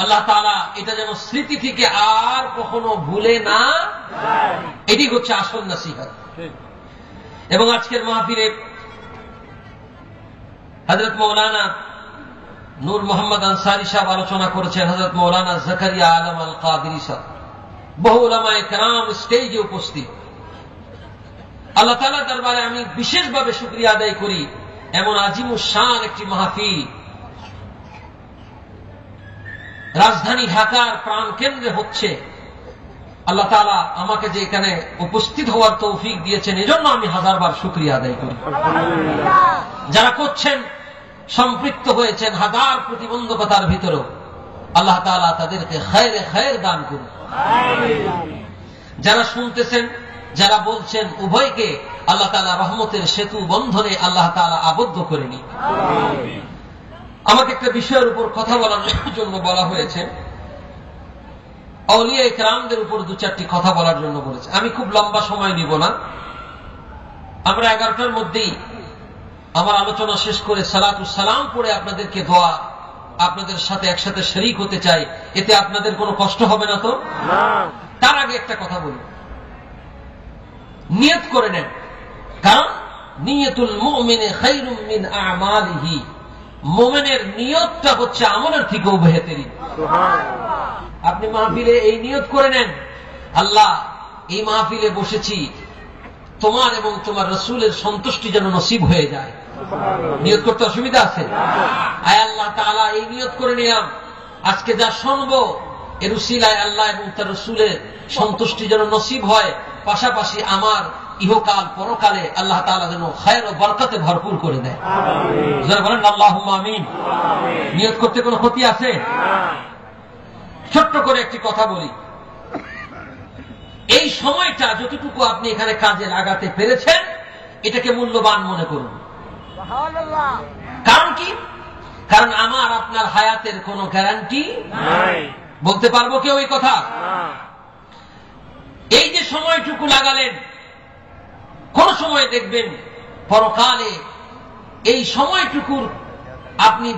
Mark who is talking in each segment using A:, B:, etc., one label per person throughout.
A: আল্লাহ তাআলা এটা যেন স্মৃতি থেকে আর কখনো ভুলে না এটি হচ্ছে আসল নাসিহাত। এবং আজকের মাহফিলে হজরত মৌলানা নূর মোহাম্মদ আনসারি সাহেব আলোচনা করেছেন হজরত মৌলানা জাকারিয়া আলম আল কাদিরি সাহেব। বহু ওলামায় কেরাম স্টেজে উপস্থিত। আল্লাহ তালা দরবারে আমি বিশেষভাবে শুক্রিয়া আদায় করি। এমন আজিমুস শান একটি মাহফিল রাজধানী ঢাকার প্রাণ কেন্দ্রে হচ্ছে। আল্লাহ তালা আমাকে যে এখানে উপস্থিত হওয়ার তৌফিক দিয়েছেন, এজন্য আমি হাজারবার শুক্রিয়া আদায় করি। যারা করছেন, সম্পৃক্ত হয়েছেন, হাজার প্রতিবন্ধকতার ভিতরেও আল্লাহ তালা তাদেরকে খায়রে খায়ের দান করুন। যারা শুনতেছেন, যারা বলছেন, উভয়কে আল্লাহ তালা রহমতের সেতু বন্ধনে আল্লাহ তালা আবদ্ধ করে নি আমাকে একটা বিষয়ের উপর কথা বলার জন্য বলা হয়েছে। অলিয়া ইকরামদের উপর দু চারটি কথা বলার জন্য বলেছে। আমি খুব লম্বা সময় নিব না। আমরা এগারোটার মধ্যেই আমার আলোচনা শেষ করে সালাতু সালাম পড়ে আপনাদেরকে দোয়া আপনাদের সাথে একসাথে শরিক হতে চাই। এতে আপনাদের কোনো কষ্ট হবে না তো? তার আগে একটা কথা বলি। নিয়ত করে নেন। কারণ নিয়তুল মুমিনে খাইরুম মিন আমালিহি। মোমেনের নিয়তটা হচ্ছে আমলের থেকেও বেহেতেরি আপনি মাহফিলে এই নিয়ত করে নেন। আল্লাহ এই মাহফিলে বসেছি তোমার এবং তোমার রসুলের সন্তুষ্টি যেন নসিব হয়ে যায়। নিয়ত করতে অসুবিধা আছে? আয় আল্লাহ তালা এই নিয়ত করে নিলাম। আজকে যা শুনব এর উসিলায় আল্লাহ এবং তার রসুলের সন্তুষ্টি যেন নসিব হয় পাশাপাশি আমার ইহকাল পরকালে আল্লাহ তালা যেন খায়ের ও বরকতে ভরপুর করে দেয়। যারা বলেন আল্লাহ আমিন। নিয়ত করতে কোনো ক্ষতি আছে? ছোট্ট করে একটি কথা বলি। এই সময়টা যতটুকু আপনি এখানে কাজে লাগাতে পেরেছেন এটাকে মূল্যবান মনে করুন। কারণ কি? কারণ আমার আপনার হায়াতের কোনো গ্যারান্টি বলতে পারব কেউ এই কথা? এই যে সময়টুকু লাগালেন কোন সময় দেখবেন পরকালে এই সময়টুকুর আপনি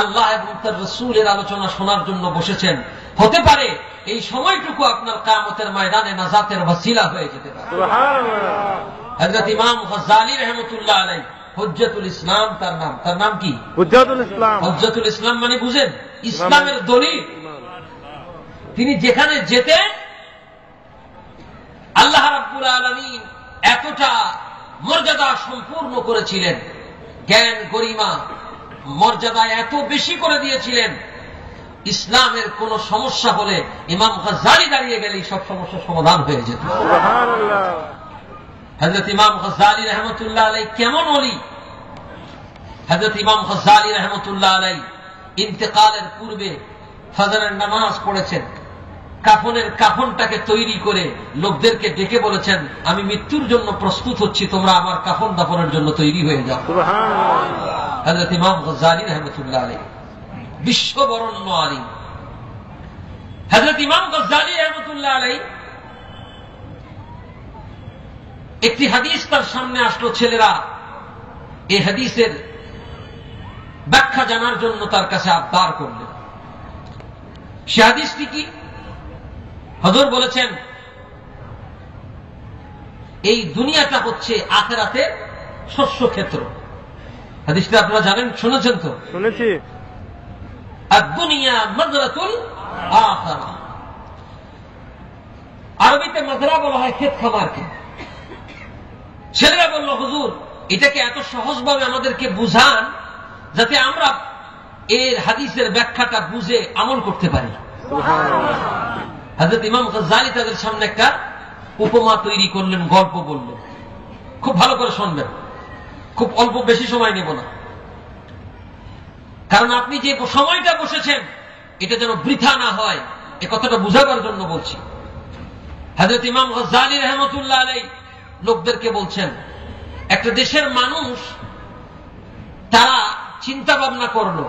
A: আল্লাহ এবং তার রসুলের আলোচনা শোনার জন্য বসেছেন। হতে পারে এই সময়টুকু আপনার কামতের ময়দানে নাজাতের ওয়াসিলা হয়ে যেতে পারে। হজরত ইমাম গজালি রহমতুল্লাহ আলাই হজ্জতুল ইসলাম তার নাম। তার নাম কি?
B: হুজ্জাতুল ইসলাম।
A: হজ্জতুল ইসলাম মানে বুঝেন ইসলামের দলিল। তিনি যেখানে যেতেন আল্লাহ রাব্বুল আলমিন এতটা মর্যাদা সম্পূর্ণ করেছিলেন। জ্ঞান গরিমা মর্যাদা এত বেশি করে দিয়েছিলেন। ইসলামের কোন সমস্যা হলে ইমাম গজালি দাঁড়িয়ে গেলেই সব সমস্যার সমাধান হয়ে যেত। হজরত ইমাম গজালি রহমতুল্লাহ আলাই কেমন অলি হজরত ইমাম গজালি রহমতুল্লাহ আলাই ইন্তেকালের পূর্বে ফজরের নামাজ পড়েছেন। কাফনের কাফনটাকে তৈরি করে লোকদেরকে ডেকে বলেছেন আমি মৃত্যুর জন্য প্রস্তুত হচ্ছি তোমরা আমার কাফন দাফনের জন্য তৈরি হয়ে যাও। হজরত ইমাম গজালি রহমতুল্লাহ আলী বিশ্ববরণ্য আলী হজরত ইমাম গজালি রহমতুল্লাহ আলী একটি হাদিস তার সামনে আসলো ছেলেরা এই হাদিসের ব্যাখ্যা জানার জন্য তার কাছে আবদার করলেন। সে হাদিসটি কি? হজর বলেছেন এই দুনিয়াটা হচ্ছে আখেরাতে শস্য ক্ষেত্র। হাদিসটা আপনারা জানেন শুনেছেন তো?
B: শুনেছি।
A: আর দুনিয়া মজরাতুল আখারা। আরবিতে মজরা বলা হয় ক্ষেত খামারকে ছেলেরা বলল হুজুর এটাকে এত সহজভাবে আমাদেরকে বুঝান যাতে আমরা এর হাদিসের ব্যাখ্যাটা বুঝে আমল করতে পারি। হাজরত ইমাম গজালি তাদের সামনে একটা উপমা তৈরি করলেন, গল্প বললেন। খুব ভালো করে শুনবেন। খুব অল্প বেশি সময় নেব না। কারণ আপনি যে সময়টা বসেছেন, এটা যেন বৃথা না হয়, এ কথাটা বুঝাবার জন্য বলছি। হাজরত ইমাম গজালি রহমতুল্লাহ আলাই লোকদেরকে বলছেন, একটা দেশের মানুষ তারা চিন্তা ভাবনা করল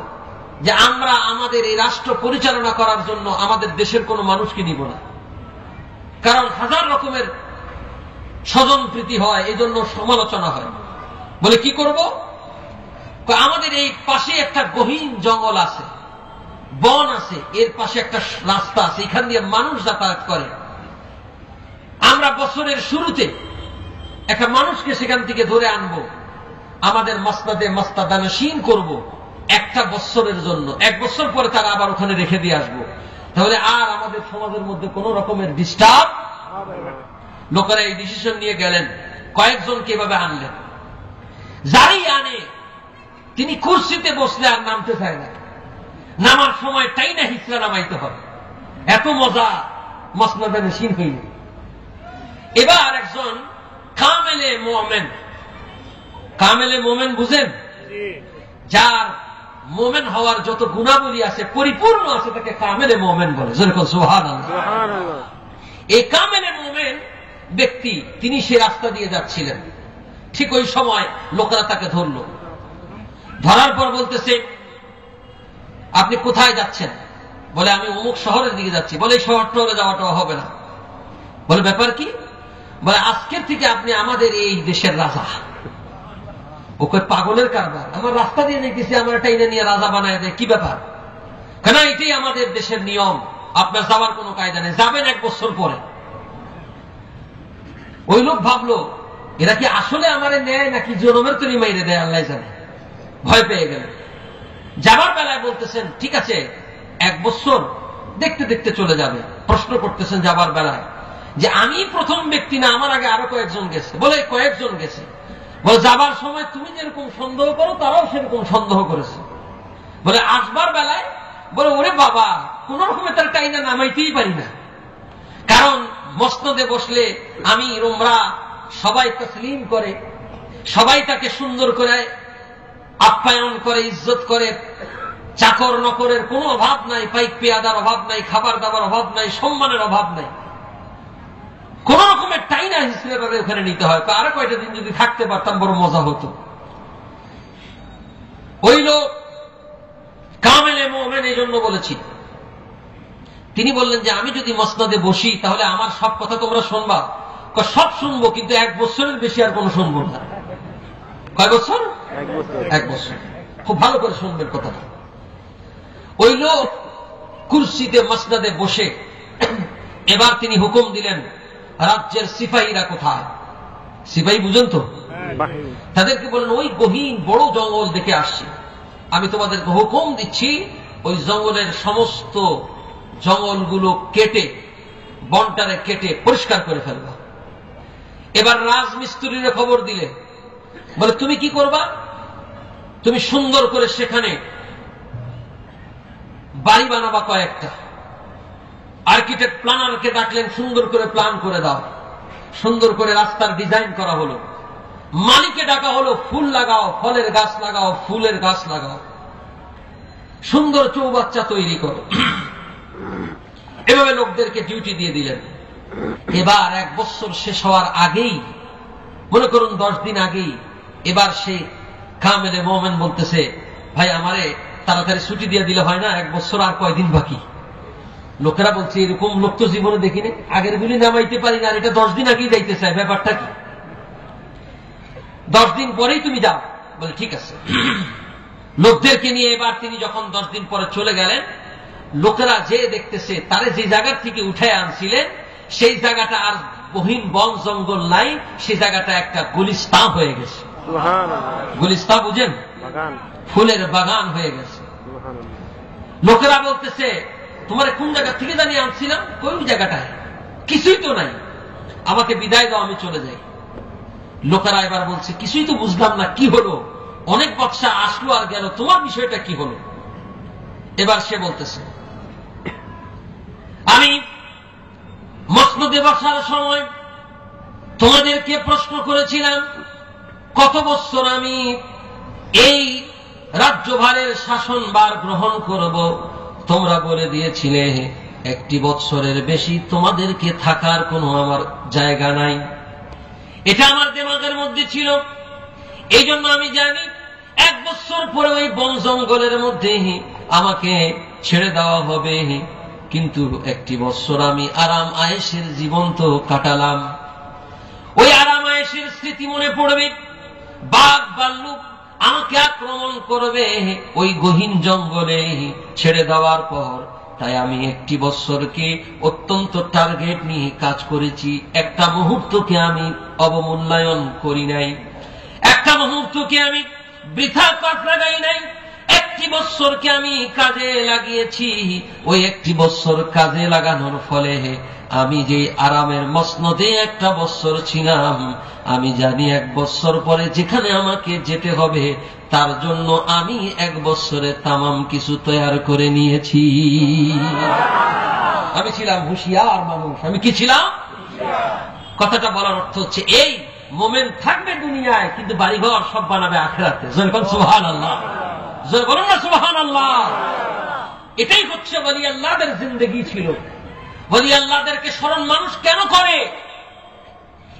A: যে আমরা আমাদের এই রাষ্ট্র পরিচালনা করার জন্য আমাদের দেশের কোনো মানুষকে নিব না। কারণ হাজার রকমের স্বজন প্রীতি হয় এই জন্য সমালোচনা হয়। বলে কি করব? আমাদের এই পাশে একটা গহীন জঙ্গল আছে, বন আছে, এর পাশে একটা রাস্তা আছে, এখান দিয়ে মানুষ যাতায়াত করে। আমরা বছরের শুরুতে একটা মানুষকে সেখান থেকে ধরে আনব, আমাদের মস্তাদে মস্তাদানসীন করব। একটা বছরের জন্য। এক বছর পরে তারা আবার ওখানে রেখে দিয়ে আসব। তাহলে আর আমাদের সমাজের মধ্যে কোন রকমের ডিস্টার্ব লোকেরা এই ডিসিশন নিয়ে গেলেন। কয়েকজনকে এভাবে আনলেন। যারই আনে তিনি কুর্সিতে বসলে আর নামতে চায় না। নামার সময় তাই না হিসরা নামাইতে হয়। এত মজা মসনদে মেশিন হইল। এবার একজন কামেলে মোমেন। কামেলে মোমেন বুঝেন? যার মোমেন হওয়ার যত গুণাবলী আছে পরিপূর্ণ আছে তাকে কামেলে মোমেন বলে। যেরকম সোহান এই কামেলে মোমেন ব্যক্তি তিনি সে রাস্তা দিয়ে যাচ্ছিলেন। ঠিক ওই সময় লোকেরা তাকে ধরল। ধরার পর বলতেছে আপনি কোথায় যাচ্ছেন? বলে আমি অমুক শহরের দিকে যাচ্ছি। বলে এই শহর টহরে যাওয়াটা হবে না। বলে ব্যাপার কি? বলে আজকের থেকে আপনি আমাদের এই দেশের রাজা। ওকে পাগলের কারবার, আমার রাস্তা দিয়ে দেখতেছি আমার টাইনে নিয়ে রাজা বানায় দেয়, কি ব্যাপার? কেন, এটাই আমাদের দেশের নিয়ম, আপনার যাওয়ার কোনো কায়দা নেই, যাবেন এক বছর পরে। ওই লোক ভাবলো, এরা কি আসলে আমারে নেয় নাকি জনমের তৈরি মাইরে দেয়, আল্লাহ জানে। ভয় পেয়ে গেল। যাবার বেলায় বলতেছেন, ঠিক আছে, এক বছর দেখতে দেখতে চলে যাবে। প্রশ্ন করতেছেন যাবার বেলায়, যে আমি প্রথম ব্যক্তি না, আমার আগে আরও কয়েকজন গেছে। বলে, কয়েকজন গেছে। বলে, যাবার সময় তুমি যেরকম সন্দেহ করো, তারাও সেরকম সন্দেহ করেছে। বলে, আসবার বেলায়, বলে, ওরে বাবা, কোন রকমের তার টাইনা নামাইতেই পারি না। কারণ, মসনদে বসলে আমি রোমরা সবাই তসলিম করে, সবাই তাকে সুন্দর করে, আপ্যায়ন করে, ইজ্জত করে, চাকর নকরের কোনো অভাব নাই, পাইক পেয়াদার অভাব নাই, খাবার দাবার অভাব নাই, সম্মানের অভাব নাই। কোন রকমের টাইনা হিসেবে ওখানে নিতে হয়। আরও কয়টা দিন যদি থাকতে পারতাম বড় মজা হতো। ওই লোক কামেলে মোমেন এই জন্য বলেছি তিনি বললেন যে আমি যদি মসনদে বসি তাহলে আমার সব কথা তোমরা শুনবা। সব শুনব কিন্তু এক বছরের বেশি আর কোনো শুনব না। কয় বছর?
B: এক বছর।
A: এক বছর। খুব ভালো করে শুনবেন কথাটা। ওই লোক কুর্সিতে মসনাদে বসে এবার তিনি হুকুম দিলেন রাজ্যের সিপাহীরা কোথায়? সিপাহী বুঝেন তো। তাদেরকে বলেন ওই গহীন বড় জঙ্গল দেখে আসছি। আমি তোমাদেরকে হুকুম দিচ্ছি ওই জঙ্গলের সমস্ত জঙ্গলগুলো কেটে বনটারে কেটে পরিষ্কার করে ফেলবা। এবার রাজমিস্ত্রির খবর দিলে। বলে তুমি কি করবা? তুমি সুন্দর করে সেখানে বাড়ি বানাবা কয়েকটা। আর্কিটেক্ট প্ল্যানারকে ডাকলেন, সুন্দর করে প্ল্যান করে দাও। সুন্দর করে রাস্তার ডিজাইন করা হলো। মালিকে ডাকা হলো, ফুল লাগাও, ফলের গাছ লাগাও, ফুলের গাছ লাগাও। সুন্দর চৌবাচ্চা তৈরি করো। এভাবে লোকদেরকে ডিউটি দিয়ে দিলেন। এবার এক বছর শেষ হওয়ার আগেই, মনে করুন দশ দিন আগেই, এবার সে কামেলে মোমেন বলতেছে, ভাই আমারে তাড়াতাড়ি ছুটি দিয়ে দিলে হয় না, এক বছর আর কয়দিন বাকি? লোকেরা বলছে এরকম লোক তো জীবনে দেখিনি। আগের গুলি নামাইতে পারি না আর এটা দশ দিন আগেই যাইতে চায় ব্যাপারটা কি? দশ দিন পরেই তুমি যাও। বলে ঠিক আছে। লোকদেরকে নিয়ে এবার তিনি যখন দশ দিন পরে চলে গেলেন লোকেরা যে দেখতেছে তারে যে জায়গার থেকে উঠে আনছিলেন সেই জায়গাটা আর বহিন বন জঙ্গল নাই সেই জায়গাটা একটা গুলিস্তান হয়ে গেছে। গুলিস্তা বুঝেন? ফুলের বাগান হয়ে গেছে। লোকেরা বলতেছে তোমার কোন জায়গা থেকে জানিয়ে আনছিলাম? কোন জায়গাটায়? কিছুই তো নাই। আমাকে বিদায় দাও, আমি চলে যাই। লোকেরা এবার বলছে, কিছুই তো বুঝলাম না, কি হলো? অনেক বাচ্চা আসলো আর গেল, তোমার বিষয়টা কি হলো? এবার সে বলতেছে, আমি মসনদে বসার সময় তোমাদেরকে প্রশ্ন করেছিলাম, কত বছর আমি এই রাজ্যভারের শাসনবার গ্রহণ করব? তোমরা বলে দিয়েছিলে, একটি বৎসরের বেশি তোমাদেরকে থাকার কোনো আমার জায়গা নাই। এটা আমার দেমাগের মধ্যে ছিল। এই জন্য আমি জানি, এক বছর পরে ওই বন জঙ্গলের মধ্যে আমাকে ছেড়ে দেওয়া হবে। কিন্তু একটি বছর আমি আরাম আয়েসের জীবন তো কাটালাম। ওই আরাম আয়েসের স্মৃতি মনে পড়বে। বাঘ, বাল্লুক আমাকে আক্রমণ করবে ওই গহীন জঙ্গলে ছেড়ে দেওয়ার পর। তাই আমি একটি বৎসরকে অত্যন্ত টার্গেট নিয়ে কাজ করেছি। একটা মুহূর্তকে আমি অবমূল্যায়ন করি নাই। একটা মুহূর্তকে আমি বৃথা পাত লাগাই নাই। একটি বৎসরকে আমি কাজে লাগিয়েছি। ওই একটি বৎসর কাজে লাগানোর ফলে আমি যে আরামের মসনদে একটা বৎসর ছিলাম, আমি জানি এক বৎসর পরে যেখানে আমাকে যেতে হবে, তার জন্য আমি এক বৎসরে তামাম কিছু তৈরি করে নিয়েছি। আমি ছিলাম হুঁশিয়ার মানুষ। আমি কি ছিলাম? কথাটা বলার অর্থ হচ্ছে এই মোমেন থাকবে দুনিয়ায়, কিন্তু বাড়িঘর সব বানাবে আখেরাতে। সুহান আল্লাহ বলুন না সুবাহান আল্লাহ এটাই হচ্ছে বলি আল্লাহদের জিন্দগি ছিল। বলি আল্লাহদেরকে স্মরণ মানুষ কেন করে?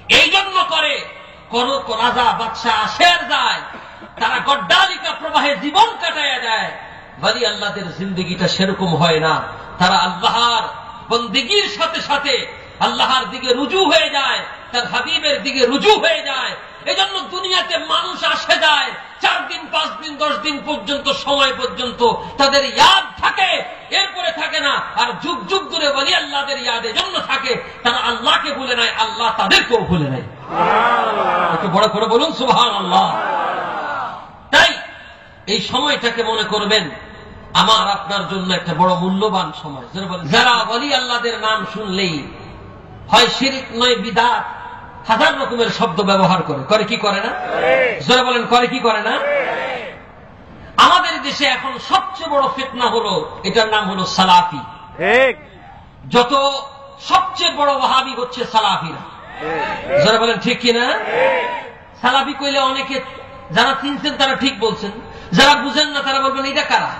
A: এই জন্য করে। কোন রাজা, বাদশাহ আসে আর যায়, তারা গড্ডালিকা প্রবাহে জীবন কাটাইয়া যায় বলি আল্লাহদের জিন্দগিটা সেরকম হয় না। তারা আল্লাহর বন্দিগির সাথে সাথে আল্লাহর দিকে রুজু হয়ে যায় তার হাবিবের দিকে রুজু হয়ে যায়। এজন্য দুনিয়াতে মানুষ আসে যায় চার দিন পাঁচ দিন দশ দিন পর্যন্ত সময় পর্যন্ত তাদের ইয়াদ থাকে এরপরে থাকে না। আর যুগ যুগ ধরে বলি আল্লাহদের ইয়াদ এজন্য থাকে তারা আল্লাহকে ভুলে নাই আল্লাহ তাদেরকেও ভুলে নাই একটু বড় করে বলুন সুবহান আল্লাহ তাই এই সময়টাকে মনে করবেন আমার আপনার জন্য একটা বড় মূল্যবান সময়। যারা বলি আল্লাহদের নাম শুনলেই হয় শিরিক নয় বিদাত। হাজার রকমের শব্দ ব্যবহার করে। করে কি করে না? যারা বলেন করে কি করে না? আমাদের দেশে এখন সবচেয়ে বড় ফেতনা হলো এটার নাম হলো সালাফি। যত সবচেয়ে বড় ওয়াহাবি হচ্ছে সালাফিরা। যারা বলেন ঠিক কিনা সালাফি কইলে অনেকে যারা চিনছেন তারা ঠিক বলছেন যারা বুঝেন না তারা বলবেন এটা কারা?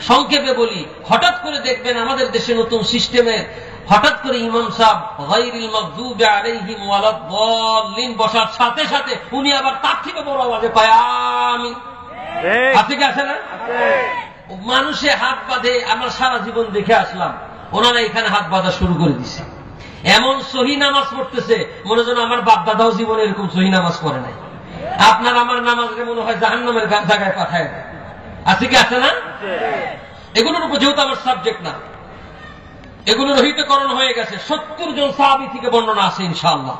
A: সংক্ষেপে বলি হঠাৎ করে দেখবেন আমাদের দেশে নতুন সিস্টেমের হঠাৎ করে ইমাম সাহেব গায়রিল মাগদুবি আলাইহিম ওয়ালাদ-দাল্লিন বসার সাথে সাথে উনি আবার তার থেকে বড় আওয়াজে আমিন।
B: ঠিক।
A: আছে কি আছে না? মানুষে হাত বাঁধে আমরা সারা জীবন দেখে আসলাম ওনারা এখানে হাত বাঁধা শুরু করে দিছে। এমন সহি নামাজ পড়তেছে মনে যেন আমার বাপ দাদাও জীবনে এরকম সহি নামাজ পড়ে নাই। আপনার আমার নামাজকে মনে হয় জাহান নামের জায়গায় পাঠায় দেয়। আছে কি আছে না? এগুলোর উপর যেহেতু আমার সাবজেক্ট না এগুলো রহিতকরণ হয়ে গেছে। সত্তর জন সাহাবি থেকে বর্ণনা আছে ইনশাআল্লাহ।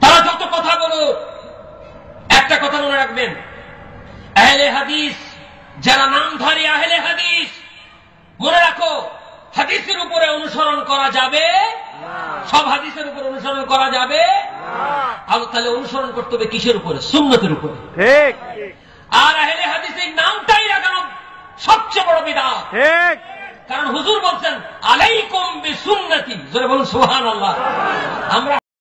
A: তারা যত কথা বলুক একটা কথা মনে রাখবেন। আহলে হাদিস যারা নামধারী আহলে হাদিস মনে রাখো হাদিসের উপরে অনুসরণ করা যাবে? সব হাদিসের উপরে অনুসরণ করা যাবে? আর তাহলে অনুসরণ করতে হবে কিসের উপরে? সুন্নতের উপরে।
B: ঠিক।
A: আর আহলে হাদিসের নামটাই লাগানো সবচেয়ে বড় বিদা কারণ হুজুর বলছেন আলাইকুম বিসুন্নতি। জোরে বলুন সুবহানাল্লাহ। আমরা